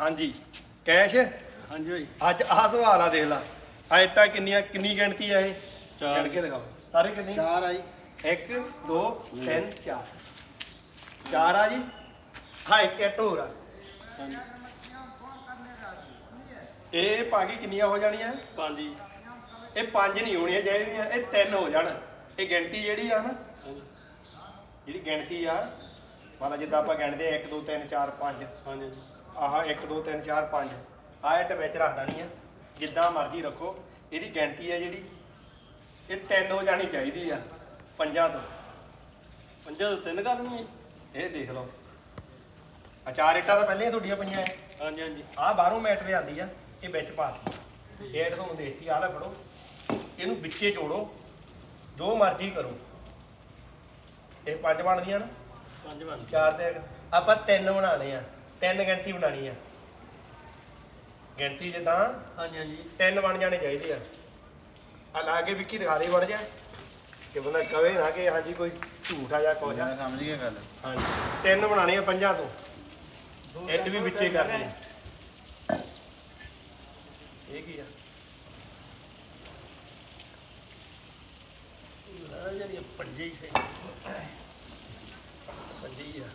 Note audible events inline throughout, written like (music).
ਹਾਂਜੀ। ਕੈਸ਼? ਹਾਂਜੀ ਭਾਈ ਅੱਜ ਆਹ ਸਵਾਲ ਆ ਦੇਖ ਲਾ। ਆ ਇੱਟਾਂ ਕਿੰਨੀਆਂ ਕਿੰਨੀ ਗਿਣਤੀ ਆ ਇਹ? ਚਾਰ। ਗਿਣ ਕੇ ਦਿਖਾਓ। ਸਾਰੇ ਕਿੰਨੀ? ਚਾਰ ਆਈ 1 2 3 4 ਚਾਰ। ਆ ਜੀ? ਹਾਂ ਇੱਕ ਇੱਟ ਹੋਰ ਆ। ਹਾਂਜੀ। ਇਹ ਪਾ ਕੇ ਕਿੰਨੀਆਂ ਹੋ ਜਾਣੀਆਂ? ਪੰਜ ਜੀ। ਇਹ ਪੰਜ ਨਹੀਂ ਹੋਣੀਆਂ ਚਾਹੀਦੀਆਂ ਇਹ ਤਿੰਨ ਹੋ ਜਾਣ। ਇਹ ਗਿਣਤੀ ਜਿਹੜੀ ਆ ਨਾ ਹਾਂਜੀ। ਜਿਹੜੀ ਗਿਣਤੀ ਆ ਮਾਨਾ ਜਿੱਦਾਂ ਆਪਾਂ ਗਿਣਦੇ ਆ 1 2 3 4 5 ਹਾਂਜੀ। ਆਹ 1 2 3 4 5 ਆਹ ਇੱਟ ਵਿੱਚ ਰੱਖ ਦੇਣੀ ਆ। ਜਿੱਦਾਂ ਮਰਜ਼ੀ ਰੱਖੋ। ਇਹਦੀ ਗਿਣਤੀ ਆ ਜਿਹੜੀ। ਇਹ ਤਿੰਨ ਹੋ ਜਾਣੀ ਚਾਹੀਦੀ ਆ ਪੰਜਾਂ ਤੋਂ। ਪੰਜਾਂ ਤੋਂ ਤਿੰਨ ਕਰਨੀ ਹੈ ਇਹ ਦੇਖ ਲਓ। ਅਚਾਰ ਇੱਟਾਂ ਤਾਂ ਪਹਿਲਾਂ ਹੀ ਤੁਹਾਡੀਆਂ ਪਈਆਂ ਐ ਹਾਂਜੀ ਹਾਂਜੀ। ਆਹ ਬਾਹਰੋਂ ਮੈਟ ਲਿਆਂਦੀ ਆ। ਇਹ ਵਿੱਚ ਪਾ ਦਿੱਤੀ। ਇਹ ਤੁਹਾਨੂੰ ਦੇਤੀ ਆਹ ਲੈ ਫੜੋ ਇਹਨੂੰ ਵਿੱਚੇ ਜੋੜੋ। ਜੋ ਮਰਜ਼ੀ ਕਰੋ। ਇਹ ਪੰਜ ਬਣਦੀਆਂ ਨਾ? ਪੰਜ ਬਣ ਚਾਰ ਤੇ ਇੱਕ। ਆਪਾਂ ਤਿੰਨ ਬਣਾਣੇ ਆ। ਤਿੰਨ ਗਿਣਤੀ ਬਣਾਣੀ ਆ। ਗਿਣਤੀ ਜਿੱਦਾਂ ਹਾਂਜੀ ਹਾਂਜੀ। ਤਿੰਨ ਬਣ ਜਾਣੇ ਚਾਹੀਦੇ ਆ। ਆ ਲਾ ਕੇ ਵਿੱਕੀ ਦਿਖਾ ਦੇ ਬਣ ਜਾ। ਕਿ ਬੰਦਾ ਕਵੇ ਨਾ ਕਿ ਹਾਂਜੀ ਕੋਈ ਝੂਠਾ ਜਾਂ ਕੁਝ ਆ। ਮੈਂ ਸਮਝ ਗਿਆ ਗੱਲ। ਹਾਂਜੀ। ਤਿੰਨ ਬਣਾਣੇ ਆ ਪੰਜਾਂ ਤੋਂ। ਇੱਟ ਵੀ ਵਿੱਚੇ ਕਰਨੀ ਆ ਇਹ ਕੀ ਆ? ਜਿਹੜੀ ਪੰਜੇ ਹੀ ਸਹੀ ਪੰਜੀ ਆ।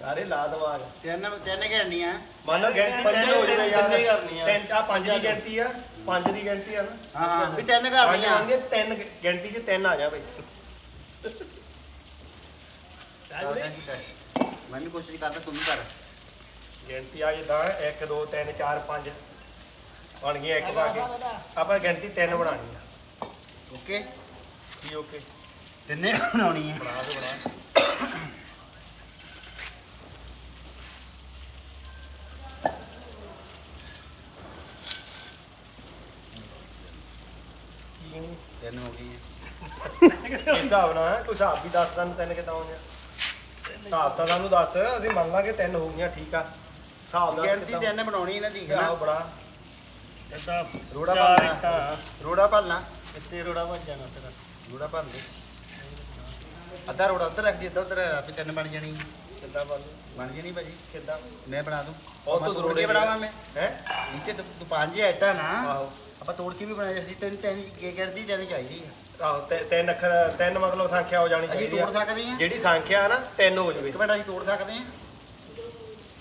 ਸਾਰੇ ਲਾ ਦਿਮਾਗ ਤਿੰਨ ਤਿੰਨ ਘੜਨੀਆਂ ਮੰਨ ਲਓ ਗਿਣਤੀ ਤਿੰਨ ਹੋ ਜਾਵੇ ਯਾਰ। ਤਿੰਨ ਹੀ ਕਰਨੀ ਆ। ਤਿੰਨ ਆ ਪੰਜ ਦੀ ਗਿਣਤੀ ਆ ਪੰਜ ਦੀ ਗਿਣਤੀ ਆ ਨਾ। ਹਾਂ ਵੀ ਤਿੰਨ ਪੰਜ ਘੜਨੀਆਂ ਆਣਗੇ ਤਿੰਨ ਗਿ- ਗਿਣਤੀ 'ਚ ਤਿੰਨ ਆ ਜਾ ਬਈ। ਮੈਂ ਵੀ ਕੋਸ਼ਿਸ਼ ਕਰਦਾ ਤੂੰ ਵੀ ਕਰ। ਗਿਣਤੀ ਆ ਜਿੱਦਾਂ 1 2 3 4 5 ਬਣ ਗਈਆਂ ਇੱਕ ਪਾ ਕੇ। ਆਪਾਂ ਗਿਣਤੀ ਤਿੰਨ ਬਣਾਣੀ ਆ। ਓਕੇ। ਕੀ ਓਕੇ। ਤਿੰਨੇ ਬਣਾਉਣੀ ਹੈ ਬਣਾ ਦੋ ਬਣਾ। ਨੀ? ਤਿੰਨ ਹੋ। ਇਸ ਹਿਸਾਬ ਨਾਲ ਕੋਈ ਹਿਸਾਬ ਵੀ ਦੱਸ ਸਾਨੂੰ ਤਿੰਨ ਕਿਦਾਂ ਆਉਂਦੇ ਆ ਹਿਸਾਬ ਤਾਂ ਸਾਨੂੰ ਦੱਸ ਅਸੀਂ ਮੰਨ ਲਾਂਗੇ ਤਿੰਨ ਹੋ ਗਈਆਂ ਠੀਕ ਆ। ਹਿਸਾਬ ਨਾਲ ਗਿਣਤੀ ਤਿੰਨ ਬਣਾਉਣੀ ਇਹਨਾਂ ਦੀ ਆਹੋ ਬੜਾ। ਇਦਾਂ ਰੋੜਾ ਚਾਰ ਭਰਨਾ ਇੱਟਾਂ ਰੋੜਾ ਭਰਨਾ ਇੱਥੇ ਰੋੜਾ ਵੱਜ ਜਾਣਾ ਤੇਰਾ। ਰੋੜਾ ਭਰ ਦੇ ਅੱਧਾ ਰੋੜਾ ਉੱਧਰ ਰੱਖ ਦੀ ਅੱਧਾ ਉੱਧਰ ਆਪੇ ਤਿੰਨ ਬਣ ਜਾਣੀ। ਕਿੱਦਾਂ ਬਣ ਬਣ ਜਾਣੀ ਭਾਜੀ। ਕਿੱਦਾਂ? ਮੈਂ ਬਣਾ ਦੂੰ। ਉਹ ਮੈਂ ਤੋਂ ਤੋੜ ਰੋੜੇ ਕੇ ਬਣਾਵਾਂ ਮੈਂ। ਹੈ? ਨੀਚੇ ਤੂੰ ਤੂੰ ਪੰਜ ਐਟਾ ਨਾ। ਆਹੋ। ਆਪਾਂ ਤੋੜ ਕੇ ਵੀ ਬਣਾਇਆ ਸੀ ਤਿੰਨ ਤਿੰਨ ਕੀ ਕਰਦੀ ਜਾਣੀ ਚਾਹੀਦੀ ਆ। ਆਹੋ ਤੇ ਤਿੰਨ ਅੱਖਰ ਤਿੰਨ ਮਤਲਬ ਸੰਖਿਆ ਹੋ ਜਾਣੀ ਅਸੀਂ ਚਾਹੀਦੀ ਤੋੜ ਆ। ਸਕਦੇ ਹਾਂ। ਜਿਹੜੀ ਸੰਖਿਆ ਨਾ ਤਿੰਨ ਹੋ ਜਾਵੇ। ਇੱਕ ਮਿੰਟ ਅਸੀਂ ਤੋੜ ਸਕਦੇ ਹਾਂ।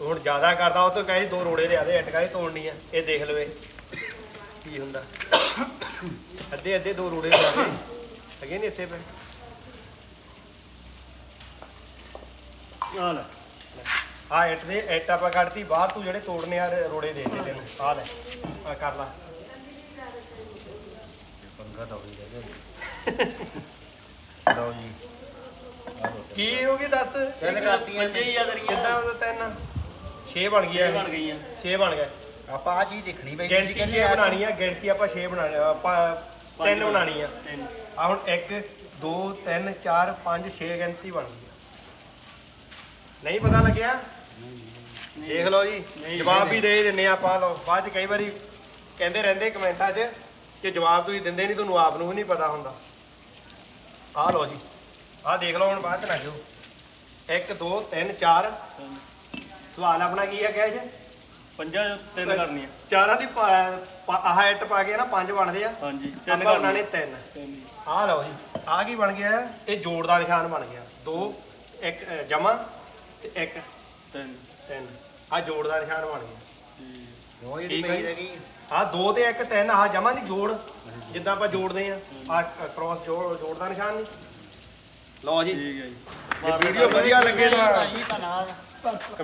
ਹੁਣ ਜ਼ਿਆਦਾ ਕਰਦਾ ਉਹ ਤੋਂ ਕਹੇ ਦੋ ਰੋੜੇ ਲਿਆ ਦੇ ਅਟਕਾਏ ਤੋੜਨੀ ਆ ਇਹ ਦੇਖ ਲਵੇ ਕੀ ਹੁੰਦਾ। ਅੱਧੇ ਅੱਧੇ ਦੋ ਰੋੜੇ ਲਿਆ ਦੇ। ਹੈਗੇ ਨਹੀਂ ਇੱਥੇ ਪਏ। ਆ ਲੈ। ਆ ਇੱਟ ਦੇ ਇੱਟ ਆਪਾਂ ਕੱਢਤੀ ਬਾਹਰ ਤੂੰ ਜਿਹੜੇ ਤੋੜਨੇ ਆ ਰੋੜੇ ਦੇ ਦੇ ਤੈਨੂੰ। ਆ ਲੈ ਆ ਕਰ ਲਾ। ਲਓ (laughs) ਜੀ। ਕੀ ਹੋ ਗਈ ਦੱਸ? ਤਿੰਨ ਕਰਤੀਆਂ ਪੰਜੇ ਹੀ ਆ ਤੇਰੀਆਂ ਕਿੱਦਾਂ ਉਹ ਤਿੰਨ। 6 ਬਣ ਛੇ ਗਿਆ ਬਣ ਗਈਆਂ। 6 ਬਣ ਗਏ। ਆਪਾਂ ਆ ਚੀਜ਼ ਦੇਖਣੀ ਬਈ ਗਿਣਤੀ 6 ਬਣਾਣੀ ਆ ਗਿਣਤੀ ਆਪਾਂ 6 ਬਣਾਣੀ ਆ ਆਪਾਂ ਤਿੰਨ ਬਣਾਣੀ ਆ। ਤਿੰਨ। ਆ ਹੁਣ 1 2 3 4 5 6 ਗਿਣਤੀ ਬਣ ਗਈ ਆ। ਨਹੀਂ ਪਤਾ ਲੱਗਿਆ? ਦੇਖ ਲਓ ਜੀ ਨਹੀਂ, ਜਵਾਬ ਵੀ ਦੇ ਦਿੰਨੇ ਆ ਆਪਾਂ। ਲਓ ਬਾਅਦ ਚ ਕਈ ਵਾਰੀ ਕਹਿੰਦੇ ਰਹਿੰਦੇ ਕਮੈਂਟਾਂ 'ਚ ਕਿ ਜਵਾਬ ਤੁਸੀਂ ਦਿੰਦੇ ਨਹੀਂ ਤੁਹਾਨੂੰ ਆਪ ਨੂੰ ਵੀ ਨਹੀਂ ਪਤਾ ਹੁੰਦਾ। ਆਹ ਲਓ ਜੀ ਆਹ ਦੇਖ ਲਓ ਹੁਣ ਬਾਅਦ ਚ ਨਾ ਜੋ। 1 2 3 4 ਸਵਾਲ ਆਪਣਾ ਕੀ ਆ ਕਿਹਾ ਜੀ? ਪੰਜਾਂ ਚੋਂ ਤਿੰਨ ਕਰਨੀਆਂ। ਚਾਰਾਂ ਦੀ ਪਾ- ਪਾ- ਆਹ ਇੱਟ ਪਾ ਕੇ ਨਾ ਪੰਜ ਬਣਦੇ ਆ। ਹਾਂਜੀ ਤਿੰਨ ਆਪਾਂ ਕਰਨੀਆਂ। ਤਿੰਨ। ਆਹ ਲਓ ਜੀ ਆਹ ਕੀ ਬਣ ਗਿਆ? ਇਹ ਜੋੜ ਦਾ ਨਿਸ਼ਾਨ ਬਣ ਗਿਆ। ਦੋ ਇੱਕ ਜਮਾ ਤੇ ਇੱਕ। ਤਿੰਨ। ਤਿੰਨ। ਆਹ ਜੋੜ ਦਾ ਨਿਸ਼ਾਨ ਬਣ ਗਿਆ। ਉਹ ਜਿਹੜੀ ਠੀਕ ਹੈ ਪਈ ਜੀ। ਰਹਿ ਗਈ ਆਹ ਦੋ ਤੇ ਇੱਕ ਤਿੰਨ ਆਹ ਜਮਾ ਨਹੀਂ ਜੋੜ। ਜਿੱਦਾਂ ਆਪਾਂ ਜੋੜਦੇ ਆ। ਆਹ ਕ੍ਰਾਸ ਜੋੜ ਜੋੜ ਦਾ ਨਿਸ਼ਾਨ ਨਹੀਂ। ਲਓ ਜੀ। ਠੀਕ ਹੈ ਜੀ। ਜੇ ਵੀਡੀਓ ਵਧੀਆ ਲੱਗੇ। ਤਾਂ ਧੰਨਵਾਦ।